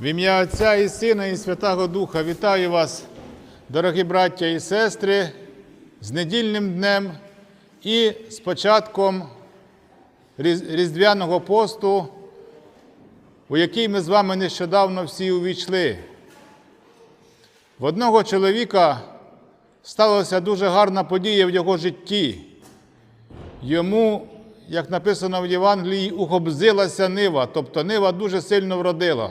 В ім'я Отця і Сина, і Святого Духа вітаю вас, дорогі браття і сестри, з недільним днем і з початком Різдвяного посту, у який ми з вами нещодавно всі увійшли. В одного чоловіка сталася дуже гарна подія в його житті. Йому, як написано в Євангелії, ухобзилася нива, тобто нива дуже сильно вродила.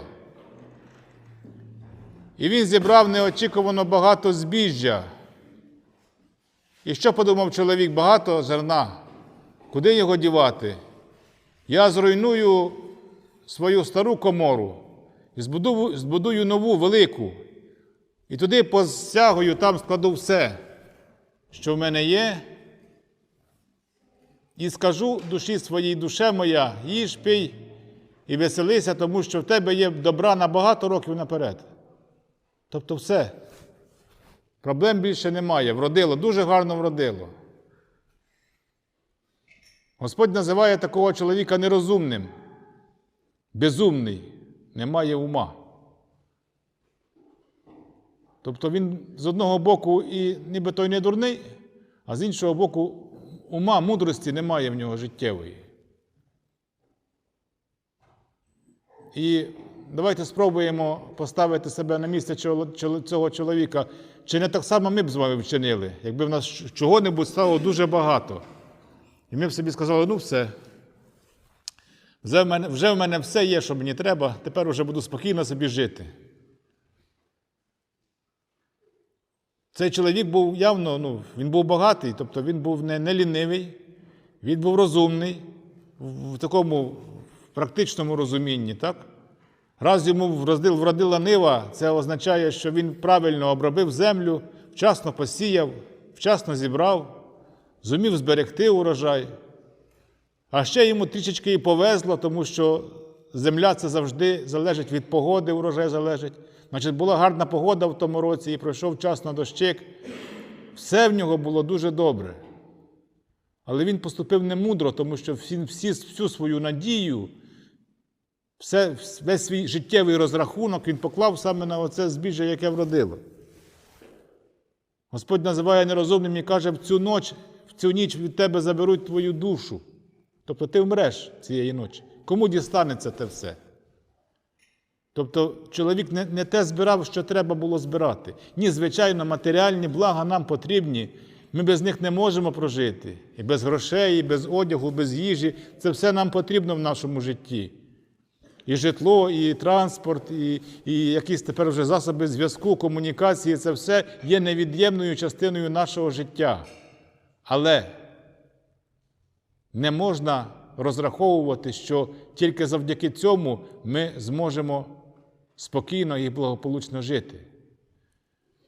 І він зібрав неочікувано багато збіжжя. І що подумав чоловік? Багато зерна. Куди його дівати? Я зруйную свою стару комору і збудую, збудую нову велику. І туди посягую, там складу все, що в мене є. І скажу душі своїй, душе моя, їж, пий і веселися, тому що в тебе є добра на багато років наперед. Тобто все. Проблем більше немає. Вродило, дуже гарно вродило. Господь називає такого чоловіка нерозумним, безумний, немає ума. Тобто він з одного боку і ніби той не дурний, а з іншого боку, ума, мудрості немає в нього життєвої. І давайте спробуємо поставити себе на місце цього чоловіка. Чи не так само ми б з вами вчинили, якби в нас чого-небудь стало дуже багато. І ми б собі сказали, ну все. Вже в мене, вже в мене все є, що мені треба, тепер вже буду спокійно собі жити. Цей чоловік був явно, ну, він був багатий, тобто він був не, не лінивий, він був розумний в такому практичному розумінні, так? Раз йому вродил, вродила нива, це означає, що він правильно обробив землю, вчасно посіяв, вчасно зібрав, зумів зберегти урожай. А ще йому трішечки і повезло, тому що земля це завжди залежить від погоди, урожай залежить. Значить, була гарна погода в тому році і пройшов вчасно дощик. Все в нього було дуже добре. Але він поступив немудро, тому що всі, всі, всю свою надію, все, весь свій життєвий розрахунок він поклав саме на оце збіжжя, яке вродило. Господь називає нерозумним і каже, в цю ніч, в цю ніч від тебе заберуть твою душу. Тобто ти вмреш цієї ночі. Кому дістанеться те все? Тобто чоловік не, не те збирав, що треба було збирати. Ні, звичайно, матеріальні блага нам потрібні. Ми без них не можемо прожити. І без грошей, і без одягу, без їжі. Це все нам потрібно в нашому житті. І житло, і транспорт, і, і якісь тепер вже засоби зв'язку, комунікації це все є невід'ємною частиною нашого життя. Але не можна розраховувати, що тільки завдяки цьому ми зможемо спокійно і благополучно жити.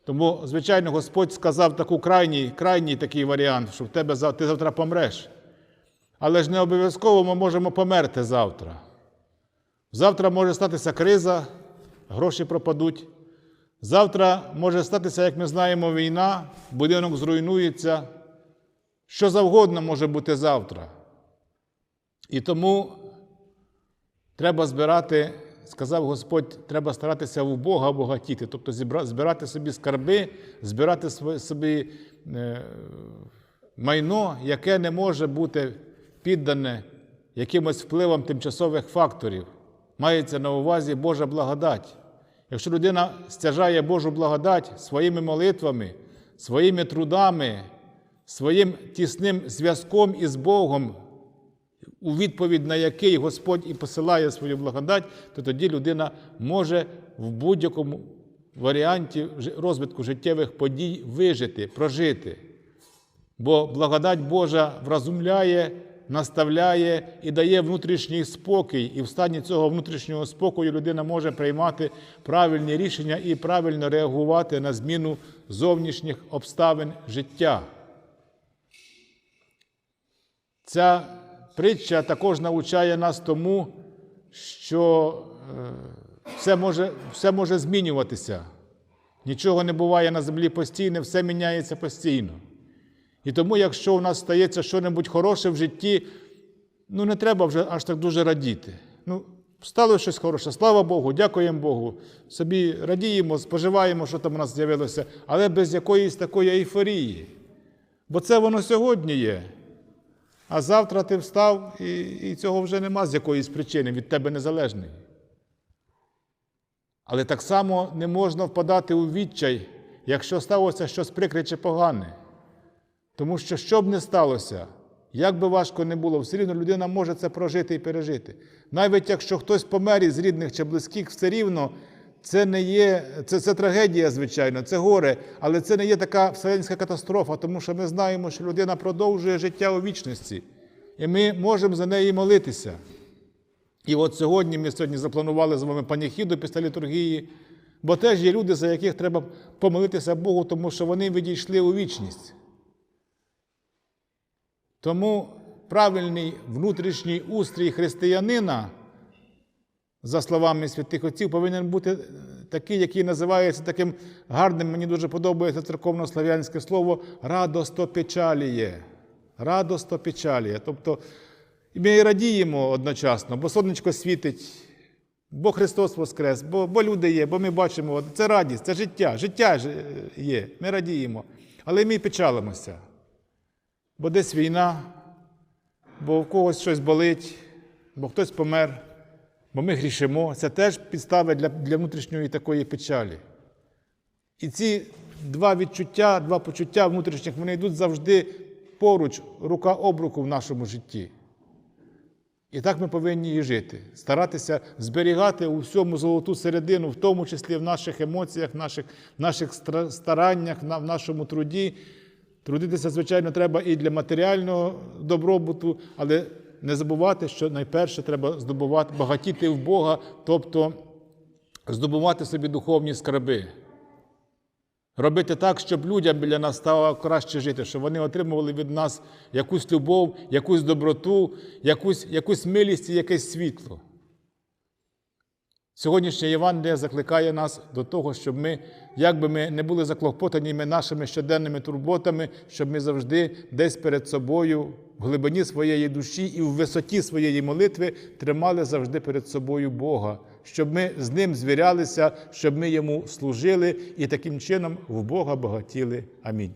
Тому, звичайно, Господь сказав таку крайній, крайній такий варіант, що в тебе ти завтра помреш. Але ж не обов'язково ми можемо померти завтра. Завтра може статися криза, гроші пропадуть. Завтра може статися, як ми знаємо, війна, будинок зруйнується. Що завгодно може бути завтра. І тому треба збирати, сказав Господь, треба старатися у Бога багатіти, тобто збирати собі скарби, збирати собі е, майно, яке не може бути піддане якимось впливам тимчасових факторів. Мається на увазі Божа благодать. Якщо людина стяжає Божу благодать своїми молитвами, своїми трудами, своїм тісним зв'язком із Богом, у відповідь на який Господь і посилає свою благодать, то тоді людина може в будь-якому варіанті розвитку життєвих подій вижити, прожити. Бо благодать Божа вразумляє, наставляє і дає внутрішній спокій, і в стані цього внутрішнього спокою людина може приймати правильні рішення і правильно реагувати на зміну зовнішніх обставин життя. Ця притча також навчає нас тому, що е, все може, все може змінюватися. Нічого не буває на землі постійне, все міняється постійно. І тому, якщо у нас стається щось хороше в житті, ну не треба вже аж так дуже радіти. Ну, Стало щось хороше, слава Богу, дякуємо Богу. Собі радіємо, споживаємо, що там у нас з'явилося, але без якоїсь такої ейфорії. Бо це воно сьогодні є. А завтра ти встав, і, і цього вже нема з якоїсь причини, від тебе незалежний. Але так само не можна впадати у відчай, якщо сталося щось прикре чи погане. Тому що що б не сталося, як би важко не було, все рівно людина може це прожити і пережити. Навіть якщо хтось помер із рідних чи близьких, все рівно це не є, це, це трагедія, звичайно, це горе, але це не є така вселенська катастрофа, тому що ми знаємо, що людина продовжує життя у вічності, і ми можемо за неї молитися. І от сьогодні ми сьогодні запланували з вами паніхіду після літургії, бо теж є люди, за яких треба помолитися Богу, тому що вони відійшли у вічність. Тому правильний внутрішній устрій християнина, за словами святих отців, повинен бути е, такий, який називається таким гарним, мені дуже подобається церковно-слав'янське слово радостопечаліє. Радостопечаліє. Тобто ми і радіємо одночасно, бо сонечко світить, бо Христос Воскрес, бо, бо люди є, бо ми бачимо, це радість, це життя, життя е, є, ми радіємо. Але ми печалимося бо десь війна, бо в когось щось болить, бо хтось помер, бо ми грішимо. Це теж підстави для, для внутрішньої такої печалі. І ці два відчуття, два почуття внутрішніх, вони йдуть завжди поруч, рука об руку в нашому житті. І так ми повинні і жити, старатися зберігати у всьому золоту середину, в тому числі в наших емоціях, в наших, в наших стараннях, в нашому труді. Трудитися, звичайно, треба і для матеріального добробуту, але не забувати, що найперше треба здобувати, багатіти в Бога, тобто здобувати собі духовні скарби. Робити так, щоб людям біля нас стало краще жити, щоб вони отримували від нас якусь любов, якусь доброту, якусь, якусь милість і якесь світло. Сьогоднішнє Євангеліє закликає нас до того, щоб ми, як би ми не були заклопотані нашими щоденними турботами, щоб ми завжди десь перед собою, в глибині своєї душі і в висоті своєї молитви тримали завжди перед собою Бога, щоб ми з ним звірялися, щоб ми йому служили і таким чином в Бога багатіли. Амінь.